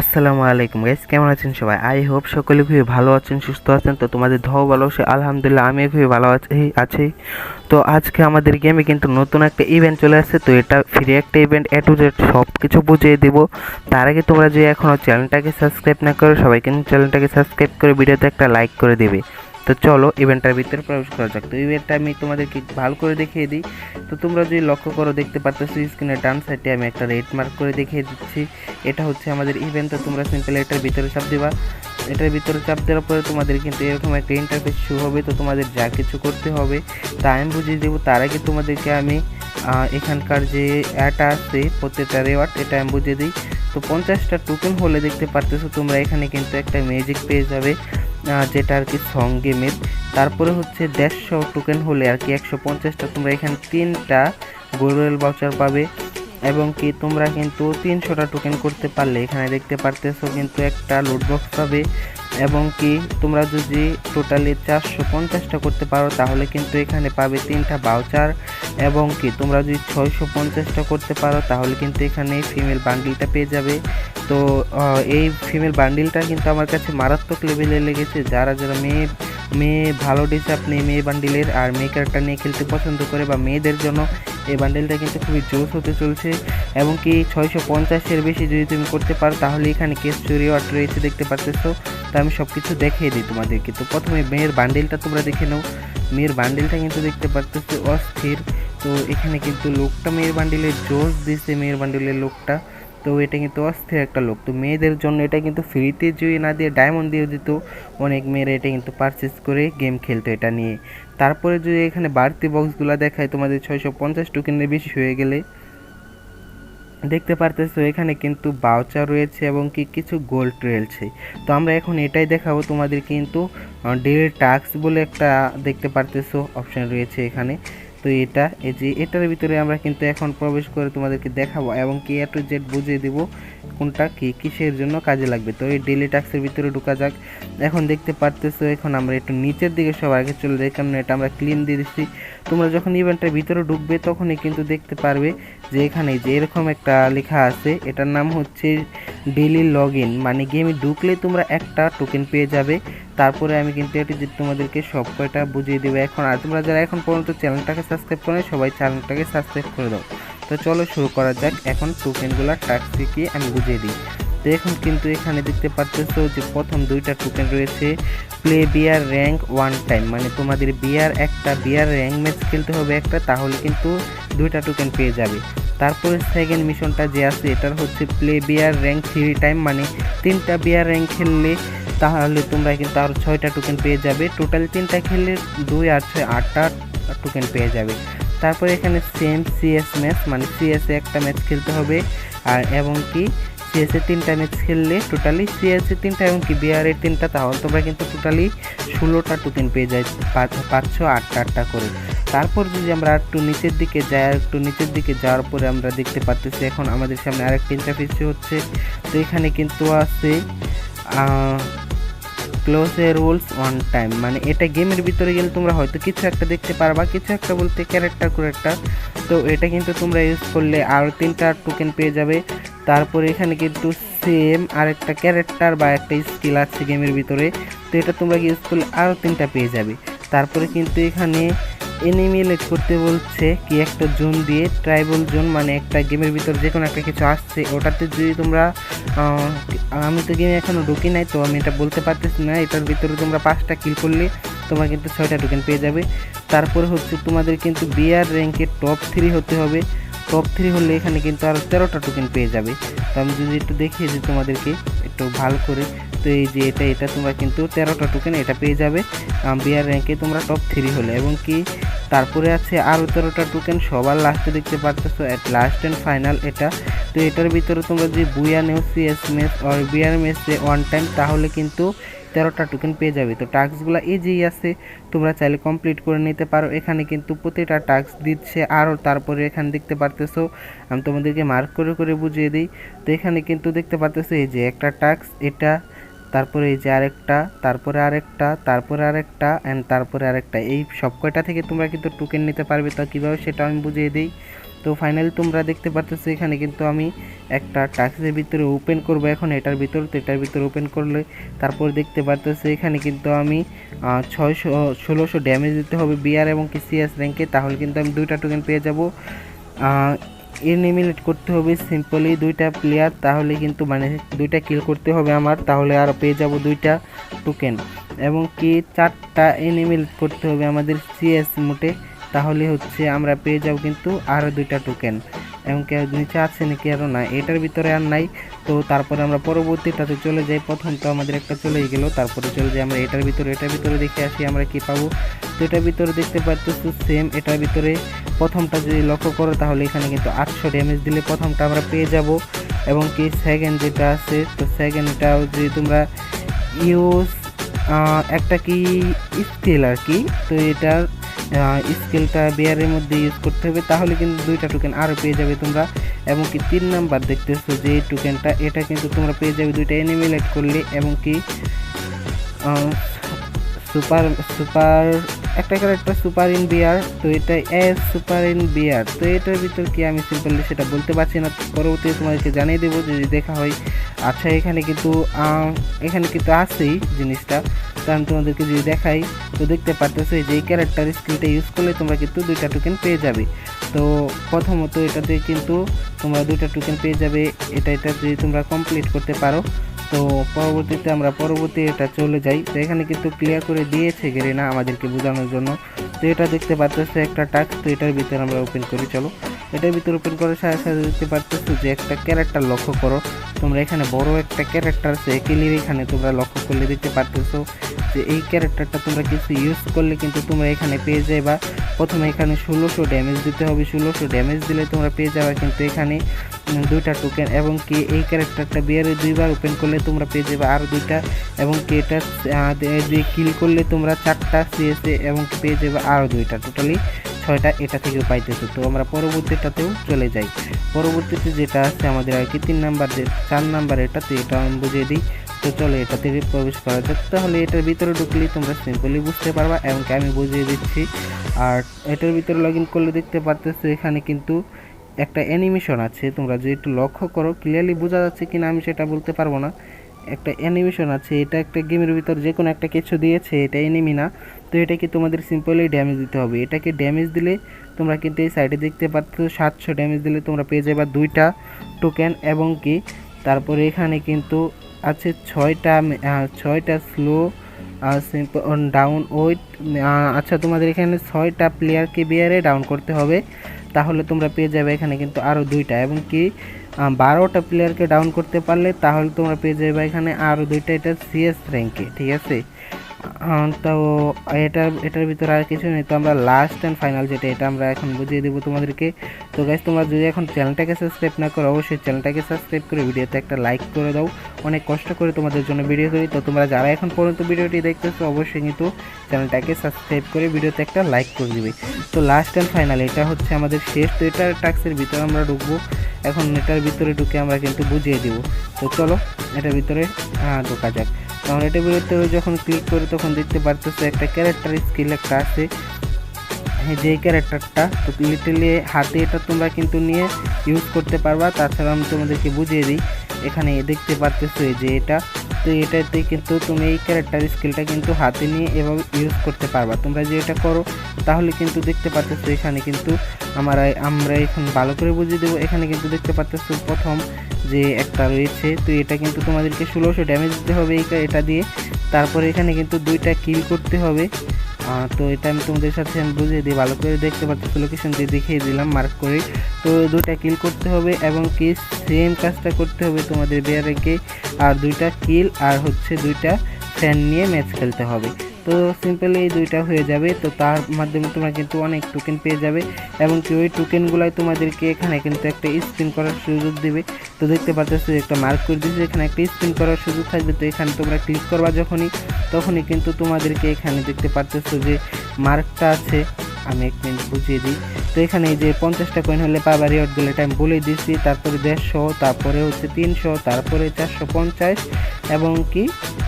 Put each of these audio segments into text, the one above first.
আসসালামু আলাইকুম গাইস কেমন আছেন সবাই? আই হোপ সকলে খুবই ভালো আছেন, সুস্থ আছেন। তো তোমাদের ধোয়া ভালো, সে আলহামদুলিল্লাহ আমিও খুবই ভালো আছি আছি। তো আজকে আমাদের গেমে কিন্তু নতুন একটা ইভেন্ট চলে আসছে, তো এটা ফ্রি একটা ইভেন্ট এ টু জেড সব কিছু বুঝিয়ে দেবো। তার আগে তোমরা যে এখনও চ্যানেলটাকে সাবস্ক্রাইব না করো সবাই কিন্তু চ্যানেলটাকে সাবস্ক্রাইব করে ভিডিওতে একটা লাইক করে দেবে। তো চলো ইভেন্টটার ভিতরে প্রবেশ করা যাক। তো ইভেন্টটা আমি তোমাদেরকে ভালো করে দেখিয়ে দিই। তো তোমরা যদি লক্ষ্য করো, দেখতে পাচ্ছ স্ক্রিনের ডান সাইডে আমি একটা রেড মার্ক করে দেখিয়ে দিচ্ছি। এটা হচ্ছে আমাদের ইভেন্ট তো তোমরা সিম্পল এটার ভিতরে চাপ দিবা। এটার ভিতরে চাপ দেওয়ার পরে তোমাদের কিন্তু এরকম একটা ইন্টারফেস শুরু হবে। তো তোমাদের যা কিছু করতে হবে, তা আমি বুঝিয়ে দেবো। তার আগে তোমাদেরকে আমি এখানকার যে অ্যাটা আছে, প্রত্যেকটা রেওয়ার্ড এটা আমি বুঝিয়ে দিই। তো পঞ্চাশটা টোকেন হলে দেখতে পারতেছো তোমরা এখানে কিন্তু একটা ম্যাজিক পেয়ে যাবে। যেটা আর কি সং গেমের তারপরে হচ্ছে দেড়শো টোকেন হলে আর কি একশো পঞ্চাশটা তোমরা এখানে তিনটা গোরুয়েল বাউচার পাবে এবং কি তোমরা কিন্তু তিনশোটা টোকেন করতে পারলে। এখানে দেখতে পারতেছো কিন্তু একটা লুট বক্স পাবে এবং কি তোমরা যদি টোটালি চারশো পঞ্চাশটা করতে পারো তাহলে কিন্তু এখানে পাবে তিনটা বাউচার এবং কি, তোমরা যদি ছয়শো পঞ্চাশটা করতে পারো, তাহলে কিন্তু এখানে ফিমেল বান্ডিলটা পেয়ে যাবে। তো এই ফিমেল বান্ডিলটা কিন্তু আমার কাছে মারাত্মক লেভেলে লেগেছে। যারা যারা মেয়ে মেয়ে ভালো ডিসাপ নেই মেয়ে বান্ডিলের আর মেয়ে ক্যারেক্টার নিয়ে খেলতে পছন্দ করে বা মেয়েদের জন্য, এই বান্ডেলটা কিন্তু খুবই জোস হতে চলছে। এবং কি, ছয়শো পঞ্চাশের বেশি যদি তুমি করতে পারো, তাহলে এখানে কেস চুরি ওয়াট রয়েছে দেখতে পাচ্তেছো তো আমি সব কিছু দেখিয়ে দিই তোমাদেরকে। তো প্রথমে মেয়ের বান্ডেলটা তোমরা দেখে নাও। মেয়ের বান্ডেলটা কিন্তু দেখতে পারতেছো অস্থির। তো এখানে কিন্তু লোকটা মেয়ের বান্ডিলে জোস দিছে মেয়ের বান্ডেলের লোকটা। তো এটা কিন্তু অস্থির একটা লোক। তো মেয়েদের জন্য এটা কিন্তু ফ্রিতে জুয়ে না দিয়ে ডায়মন্ড দিয়ে দিত, অনেক মেয়েরা এটা কিন্তু পারচেস করে গেম খেলতো এটা নিয়ে। তারপরে যদি এখানে বাড়তি বক্সগুলো দেখায়, তোমাদের ছয়শো পঞ্চাশ টোকেনের বেশি হয়ে গেলে। দেখতে পারতেছো, এখানে কিন্তু বাউচার রয়েছে এবং কি কিছু গোল্ড রয়েছে। তো আমরা এখন এটাই দেখাবো তোমাদের কিন্তু ডেলি টাস্ক বলে একটা দেখতে পারতেছো অপশন রয়েছে এখানে। তো এটা, এই যে এটার ভিতরে আমরা কিন্তু এখন প্রবেশ করে তোমাদেরকে দেখাবো এবং কি এ টু জেড বুঝিয়ে দেবো কোনটা কি কিসের জন্য কাজে লাগবে। তো এই ডেলি টাস্কের ভিতরে ঢোকা যাক। এখন দেখতে পারতেছো, এখন আমরা একটু নিচের দিকে সব আগে চলে যাই, কারণ এটা আমরা ক্লিন দিয়ে দিচ্ছি। তোমরা যখন ইভেন্টের ভিতরে ঢুকবে তখনই কিন্তু দেখতে পারবে যে এখানে যে এরকম একটা লেখা আছে, এটার নাম হচ্ছে ডেলি লগ ইন মানে গেমে ঢুকলে তোমরা একটা টোকেন পেয়ে যাবে। তারপরে আমি কিন্তু এটি তোমাদেরকে সব কয়টা বুঝিয়ে দেবো এখন। আর তোমরা যারা এখন পর্যন্ত চ্যানেলটাকে সাবস্ক্রাইব করে সবাই চ্যানেলটাকে সাবস্ক্রাইব করে দাও। তো চলো শুরু করা যাক, এখন টোকেনগুলো টাক্স কি আমি বুঝিয়ে দিই। তো এখন কিন্তু এখানে দেখতে পাচ্তেছো যে প্রথম দুইটা টোকেন রয়েছে play beer rank one time মানে তোমাদের বিয়ার একটা বিয়ার র্যাঙ্ক ম্যাচ খেলতে হবে একটা, তাহলে কিন্তু দুইটা টোকেন পেয়ে যাবে। তারপরে সেকেন্ড মিশনটা যে আছে, এটার হচ্ছে play beer rank three time মানে তিনটা বিয়ার র্যাঙ্ক খেললে তাহলে তোমরা কিন্তু আরও ছয়টা টোকেন পেয়ে যাবে। টোটাল তিনটা খেললে দুই আর ছয় আটটা টোকেন পেয়ে যাবে। তারপরে এখানে সেম সিএস ম্যাচ মানে সিএসে একটা ম্যাচ খেলতে হবে, আর এবং কি সিএসএ তিনটা ম্যাচ খেললে টোটালি সিএসএ তিনটা এবং কি বিআরের তিনটা, তাহলে তোমরা কিন্তু টোটালি ষোলোটা টোকেন পেয়ে যাই পা- পাচ্ছ আটটা আটটা করে। তারপর যদি আমরা একটু নিচের দিকে যাই একটু নিচের দিকে যাওয়ার পরে আমরা দেখতে পাচ্তেছি এখন আমাদের সামনে আরেকটা ইন্টারফেস হচ্ছে। তো এখানে কিন্তু আছে close a rules one time মানে এটা গেমের ভিতরে গেলে তোমরা হয়তো কিছু একটা দেখতে পারবা, কিছু একটা বলতে ক্যারেক্টার করে একটা তো এটা কিন্তু তোমরা ইউজ করলে আরও তিনটা টোকেন পেয়ে যাবে। তারপরে এখানে কিন্তু সেম আর একটা ক্যারেক্টার বা একটা স্কিল আছে গেমের ভিতরে। তো এটা তোমরা ইউজ করলে আরও তিনটা পেয়ে যাবে। তারপরে কিন্তু এখানে এনিমি এলেট করতে বলছে কি একটা জোন দিয়ে, ট্রাইবাল জোন মানে একটা গেমের ভিতর যে কোনো একটা কিছু আসছে। ওটাতে যদি তোমরা আমি তো গেমে এখনও ঢুকি নাই, তো আমি এটা বলতে পারতেছি না। এটার ভিতরে তোমরা পাঁচটা কিল করলে তোমরা কিন্তু ছয়টা টোকেন পেয়ে যাবে। তারপরে হচ্ছে তোমাদের কিন্তু বিআর র্যাঙ্কে টপ থ্রি হতে হবে। টপ থ্রি হলে এখানে কিন্তু আরও তেরোটা টোকেন পেয়ে যাবে। তো আমি যদি একটু দেখিয়ে দিই তোমাদেরকে একটু ভালো করে, তো এই যে এটা এটা তোমরা কিন্তু তেরোটা টোকেন এটা পেয়ে যাবে। বিআর র্যাঙ্কে তোমরা টপ থ্রি হলে। এবং কি তারপরে আছে আরও তেরোটা টোকেন সবার লাস্টে দেখতে পারতেছো অ্যাট লাস্ট অ্যান্ড ফাইনাল এটা। তো এটার ভিতরে তোমরা যদি বুয়া নেও সিএস আর বিআর মেসে ওয়ান টাইম তাহলে কিন্তু তেরোটা টোকেন পেয়ে যাবে। তো টাস্কগুলো ইজি আছে, তোমরা চাইলে কমপ্লিট করে নিতে পারো। এখানে কিন্তু প্রতিটা টাস্ক দিচ্ছে আরও তারপরে এখানে দেখতে পারতেছো, আমি তোমাদেরকে মার্ক করে করে বুঝিয়ে দিই। তো এখানে কিন্তু দেখতে পারতেছো, এই যে একটা টাস্ক এটা তারপরে এই যে আরেকটা, তারপরে আরেকটা তারপরে আরেকটা অ্যান্ড তারপরে আরেকটা। এই সব কয়টা থেকে তোমরা কিন্তু টোকেন নিতে পারবে, তো কীভাবে সেটা আমি বুঝিয়ে দিই। তো ফাইনালি তোমরা দেখতে পারতেছো, এখানে কিন্তু আমি একটা টাক্সের ভিতরে ওপেন করব এখন, এটার ভিতর, তো এটার ভিতরে ওপেন করলে তারপর দেখতে পারতেছো, এখানে কিন্তু আমি ছয়শো, ষোলোশো ড্যামেজ দিতে হবে বিআর এবং কি সিএস র্যাঙ্কে তাহলে কিন্তু আমি দুইটা টোকেন পেয়ে যাব। এনিমিনেট করতে হবে সিম্পলি দুইটা প্লেয়ার, তাহলে কিন্তু মানে দুইটা কিল করতে হবে আমার, তাহলে আর পেয়ে যাব দুইটা টোকেন এবং কি চারটা এনিমিলেট করতে হবে আমাদের সিএস মোটে, তাহলে হচ্ছে আমরা পেয়ে যাব কিন্তু আরও দুইটা টোকেন এবং নিচে আছে নাকি আরও না, এটার ভিতরে আর নাই। তো তারপরে আমরা পরবর্তীটাতে চলে যাই। প্রথম তো আমাদের একটা চলেই গেল। তারপরে চলে যাই আমরা এটার ভিতরে এটার ভিতরে দেখে আসি আমরা কি পাবো। তো এটার ভিতরে দেখতে পাচ্ছি সেম এটার ভিতরে প্রথমটা যদি লক্ষ্য করো তাহলে এখানে কিন্তু আটশো ড্যামেজ দিলে প্রথমটা আমরা পেয়ে যাব। এবং কি সেকেন্ড যেটা আছে, তো সেকেন্ডটা যদি তোমরা ইউজ একটা কি স্কিল আর কি, তো এটার স্কেলটা বিয়ারের মধ্যে ইউজ করতে হবে, তাহলে কিন্তু দুইটা টোকেন আরও পেয়ে যাবে তোমরা। এবং কি তিন নাম্বার দেখতেছো যে টোকেনটা এটা কিন্তু তোমরা পেয়ে যাবে দুইটা এনিমিলেট করলে এবং কি সুপার সুপার একটা ক্যারেক্টার সুপার ইন বিয়ার তো এটা এস সুপার ইন বিয়ার তো এটার ভিতর কি আমি সিম্পলি সেটা বলতে পারছি না। পরবর্তীতে তোমাদেরকে জানিয়ে দেবো, যদি দেখা হয়। আচ্ছা এখানে কিন্তু এখানে কিন্তু আছেই জিনিসটা। তো আমি তোমাদেরকে যদি দেখাই, তো দেখতে পারতেছো যে এই ক্যারেক্টার স্কিলটা ইউজ করলে তোমরা কিন্তু দুইটা টোকেন পেয়ে যাবে। তো প্রথমত এটাতে কিন্তু তোমরা দুইটা টোকেন পেয়ে যাবে, এটা এটা যদি তোমরা কমপ্লিট করতে পারো। তো পরবর্তীতে আমরা পরবর্তী এটা চলে যাই। তো এখানে কিন্তু ক্লিয়ার করে দিয়েছে গেরিনা আমাদেরকে বোঝানোর জন্য। তো এটা দেখতে পারতেছে একটা টাস্ক তো এটার ভিতরে আমরা ওপেন করি, চলো। এটার ভিতরে ওপেন করার সাথে সাথে দেখতে পারতেছো যে একটা ক্যারেক্টার লক্ষ্য করো। তোমরা এখানে বড় একটা ক্যারেক্টার আছে একেলির এখানে তোমরা লক্ষ্য করলে দেখতে পারতেছো যে এই ক্যারেক্টারটা তোমরা কিছু ইউজ করলে কিন্তু তোমরা এখানে পেয়ে যাবা প্রথমে এখানে ষোলোশো ড্যামেজ দিতে হবে। ষোলোশো ড্যামেজ দিলে তোমরা পেয়ে যাবে কিন্তু এখানে দুইটা টোকেন এবং কি এই ক্যারেক্টারটা বিয়ারে দুইবার ওপেন করলে তোমরা পেয়ে যাবে আরও দুইটা এবং কি এটা দিয়ে কিল করলে তোমরা চারটা সিএসএ এবং পেয়ে যাবে আরও দুইটা টোটালি ছয়টা এটা থেকে পাইতেছো। তো আমরা পরবর্তীটাতেও চলে যাই। পরবর্তীতে যেটা আছে আমাদের আর কি তিন নাম্বার যে চার নাম্বার এটাতে এটা আমি বুঝিয়ে দিই। তো চলো এটা থেকে প্রবেশ করা যাক। তাহলে এটার ভিতরে ঢুকলেই তোমরা সিম্পলি বুঝতে পারবা, এবং আমি বুঝিয়ে দিচ্ছি। আর এটার ভিতরে লগ ইন করলে দেখতে পারতেছো এখানে কিন্তু একটা অ্যানিমেশন আছে। তোমরা যদি একটু লক্ষ্য করো ক্লিয়ারলি বোঝা যাচ্ছে কিনা আমি সেটা বলতে পারব না। একটা অ্যানিমেশন আছে, এটা একটা গেমের ভিতর যে কোনো একটা কিছু দিয়েছে, এটা এনিমি না। তো এটাকে তোমাদের সিম্পলি ড্যামেজ দিতে হবে। এটাকে ড্যামেজ দিলে তোমরা কিন্তু এই সাইডে দেখতে পাচ্ছ সাতশো ড্যামেজ দিলে তোমরা পেয়ে যাবে দুইটা টোকেন এবং কি তারপরে এখানে কিন্তু আছে ছয়টা ছয়টা স্লো সিম্পল ডাউন ওইট আচ্ছা তোমাদের এখানে ছয়টা প্লেয়ারকে বিয়ারে ডাউন করতে হবে, তাহলে তোমরা পেয়ে যাবে এখানে কিন্তু আরও দুইটা এবং কি বারোটা প্লেয়ারকে ডাউন করতে পারলে তাহলে তোমরা পেয়ে যাবে এখানে আরও দুইটা এটা সিএস র্যাঙ্কে ঠিক আছে? তো এটার এটার ভিতরে আর কিছু নেই। তো আমরা লাস্ট অ্যান্ড ফাইনাল যেটা, এটা আমরা এখন বুঝিয়ে দেবো তোমাদেরকে। তো গাইজ তোমরা যদি এখন চ্যানেলটাকে সাবস্ক্রাইব না করো, অবশ্যই চ্যানেলটাকে সাবস্ক্রাইব করে ভিডিওতে একটা লাইক করে দাও। অনেক কষ্ট করে তোমাদের জন্য ভিডিও করি তো তোমরা যারা এখন পর্যন্ত ভিডিওটি দেখতেছো, অবশ্যই কিন্তু চ্যানেলটাকে সাবস্ক্রাইব করে ভিডিওতে একটা লাইক করে দিবে। তো লাস্ট অ্যান্ড ফাইনাল এটা হচ্ছে আমাদের শেষ। তো এটার টাক্সের ভিতরে আমরা ঢুকবো। এখন এটার ভিতরে ঢুকে আমরা কিন্তু বুঝিয়ে দিব। তো চলো, এটার ভিতরে ঢোকা যাক। তখন এটা বেরোতে যখন ক্লিক করে তখন দেখতে পারতেছে একটা ক্যারেক্টার স্কিল একটা আছে। যে ক্যারেক্টারটা তো লিটারলি হাতে এটা তোমরা কিন্তু নিয়ে ইউজ করতে পারবা। তাছাড়া আমি তোমাদেরকে বুঝিয়ে দিই, এখানে দেখতে পারতেছো যে এটা। তো এটাতে কিন্তু তুমি এই ক্যারেক্টার স্কিলটা কিন্তু হাতে নিয়ে এভাবে ইউজ করতে পারবা। তোমরা যে এটা করো, তাহলে কিন্তু দেখতে পারতেছো এখানে কিন্তু আমরা আমরা এখন ভালো করে বুঝিয়ে দেবো। এখানে কিন্তু দেখতে পারতেছো প্রথম যে একটা রয়েছে, তো এটা কিন্তু তোমাদেরকে ষোলোশো ড্যামেজ দিতে হবে এটা দিয়ে। তারপরে এখানে কিন্তু দুইটা কিল করতে হবে। তো এটা আমি তোমাদের সাথে আমি বুঝিয়ে দিই ভালো করে দেখতে পাচ্ছি লোকেশন দিয়ে দেখিয়ে দিলাম মার্ক করে। তো দুইটা কিল করতে হবে এবং কি সেম কাজটা করতে হবে তোমাদের বেয়ারকে আর দুইটা কিল আর হচ্ছে দুইটা ফ্যান নিয়ে ম্যাচ খেলতে হবে। তো সিম্পলি এই দুইটা হয়ে যাবে। তো তার মাধ্যমে তোমরা কিন্তু অনেক টোকেন পেয়ে যাবে এবং কি ওই টোকেনগুলাই তোমাদেরকে এখানে কিন্তু একটা স্পিন করার সুযোগ দিবে। তো দেখতে পাচ্ছ একটা মার্ক করে দিয়েছে, এখানে একটা স্পিন করার সুযোগ থাকবে। তো এখানে তোমরা ক্লিক করবা যখনই, তখনই কিন্তু তোমাদেরকে এখানে দেখতে পারতেছো যে মার্কটা আছে। আমি এক মিনিট বুঝিয়ে দিই। তো এখানে এই যে পঞ্চাশটা কয়েন হলে পাবার রিওয়ার্ডগুলো এটা আমি বলে দিচ্ছি তারপরে দেড়শো, তারপরে হচ্ছে তিনশো, তারপরে চারশো পঞ্চাশ এবং কি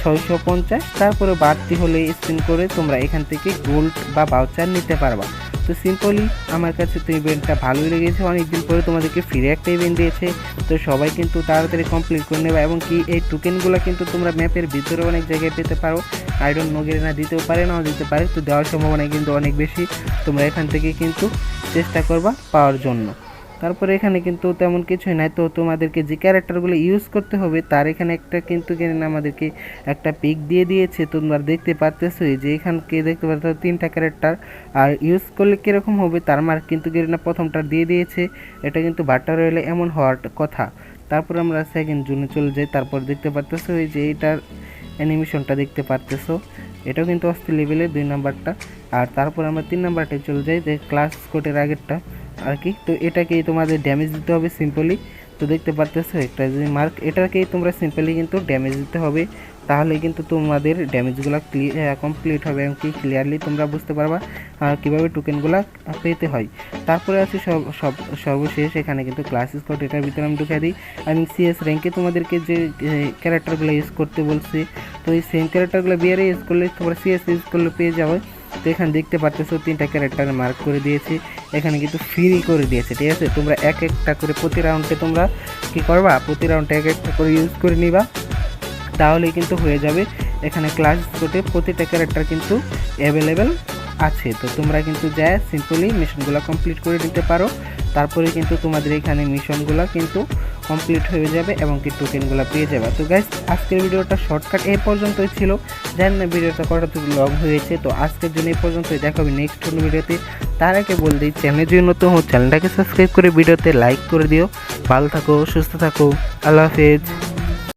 ছয়শো পঞ্চাশ, তারপরে বাড়তি হলে স্পিন করে তোমরা এখান থেকে গোল্ড বা বাউচার নিতে পারবা। তো সিম্পলি আমার কাছে তো ইভেন্টটা ভালোই লেগেছে, অনেকদিন পরে তোমাদেরকে ফিরে একটা ইভেন্ট দিয়েছে। তো সবাই কিন্তু তাড়াতাড়ি কমপ্লিট করে নেবে এবং কি এই টোকেনগুলো কিন্তু তোমরা ম্যাপের ভিতরে অনেক জায়গায় পেতে পারো। আই ডোন্ট না দিতেও পারে, নাও দিতে পারে। তো দেওয়ার সম্ভাবনা কিন্তু অনেক বেশি। তোমরা এখান থেকে কিন্তু চেষ্টা করবা পাওয়ার জন্য। তারপরে এখানে কিন্তু তেমন কিছুই নাই। তো তোমাদেরকে যে ক্যারেক্টারগুলো ইউজ করতে হবে, তার এখানে একটা কিন্তু কিনে আমাদেরকে একটা পিক দিয়ে দিয়েছে। তোমরা দেখতে পারতেছো যে এখানকে দেখতে পাচ্ছ তিনটা ক্যারেক্টার আর ইউজ করলে কীরকম হবে, তার মার্ক কিন্তু না প্রথমটা দিয়ে দিয়েছে। এটা কিন্তু বাটার রয়েলে এমন হওয়ার কথা। তারপর আমরা সেকেন্ড জুনে চলে যাই। তারপর দেখতে পারতেছো এই যে এইটার অ্যানিমেশনটা দেখতে পারতেছো। এটাও কিন্তু অস্থির লেভেলের দুই নাম্বারটা আর তারপর আমরা তিন নাম্বারটায় চলে যাই যে ক্লাস কোডের আগেরটা। আর কি তো এটাকেই তোমাদের ড্যামেজ দিতে হবে সিম্পলি তো দেখতে পারতেছো, একটা যে মার্ক এটাকেই তোমরা সিম্পলি কিন্তু ড্যামেজ দিতে হবে। তাহলে কিন্তু তোমাদের ড্যামেজগুলো কমপ্লিট হবে এবং কি ক্লিয়ারলি তোমরা বুঝতে পারবা কীভাবে টোকেনগুলো পেতে হয়। তারপরে আছে সব সব, সর্বশেষ, এখানে কিন্তু ক্লাস স্কট এটার ভিতরে আমি ঢুকে দিই। আমি সিএস র্যাঙ্কে তোমাদেরকে যে ক্যারেক্টারগুলো ইউজ করতে বলছি, তো এই সেম ক্যারেক্টারগুলো বিয়ারে ইউজ করলে তোমরা সিএস ইউজ করলে পেয়ে যাবে। তো এখানে দেখতে পারতেছো, তিনটা ক্যারেক্টার মার্ক করে দিয়েছি। এখানে কিন্তু ফ্রি করে দিয়েছে, ঠিক আছে? তোমরা এক একটা করে প্রতি রাউন্ডে তোমরা কি করবা? প্রতি রাউন্ডে এক একটা করে ইউজ করে নিবা। তাহলেই কিন্তু হয়ে যাবে, এখানে ক্লাস কোটে প্রতিটা ক্যারেক্টার কিন্তু অ্যাভেলেবেল আছে। তো তোমরা কিন্তু যায় সিম্পলি মিশনগুলো কমপ্লিট করে নিতে পারো। তারপরে কিন্তু তোমাদের এখানে মিশনগুলো কিন্তু কমপ্লিট হয়ে যাবে এবং কি টোকেনগুলো পেয়ে যাবে। তো গাইজ আজকের ভিডিওটা শর্টকাট এই পর্যন্তই ছিল। জানি না ভিডিওটা কটা তো লং হয়েছে, তো আজকের জন্য এই পর্যন্তই। দেখা নেক্সট কোনো ভিডিওতে। তার আগে বল দিই চ্যানেল যদি নতুন হোক চ্যানেলটাকে সাবস্ক্রাইব করে ভিডিওতে লাইক করে দিও। ভালো থাকো, সুস্থ থাকো। আল্লাহ হাফেজ।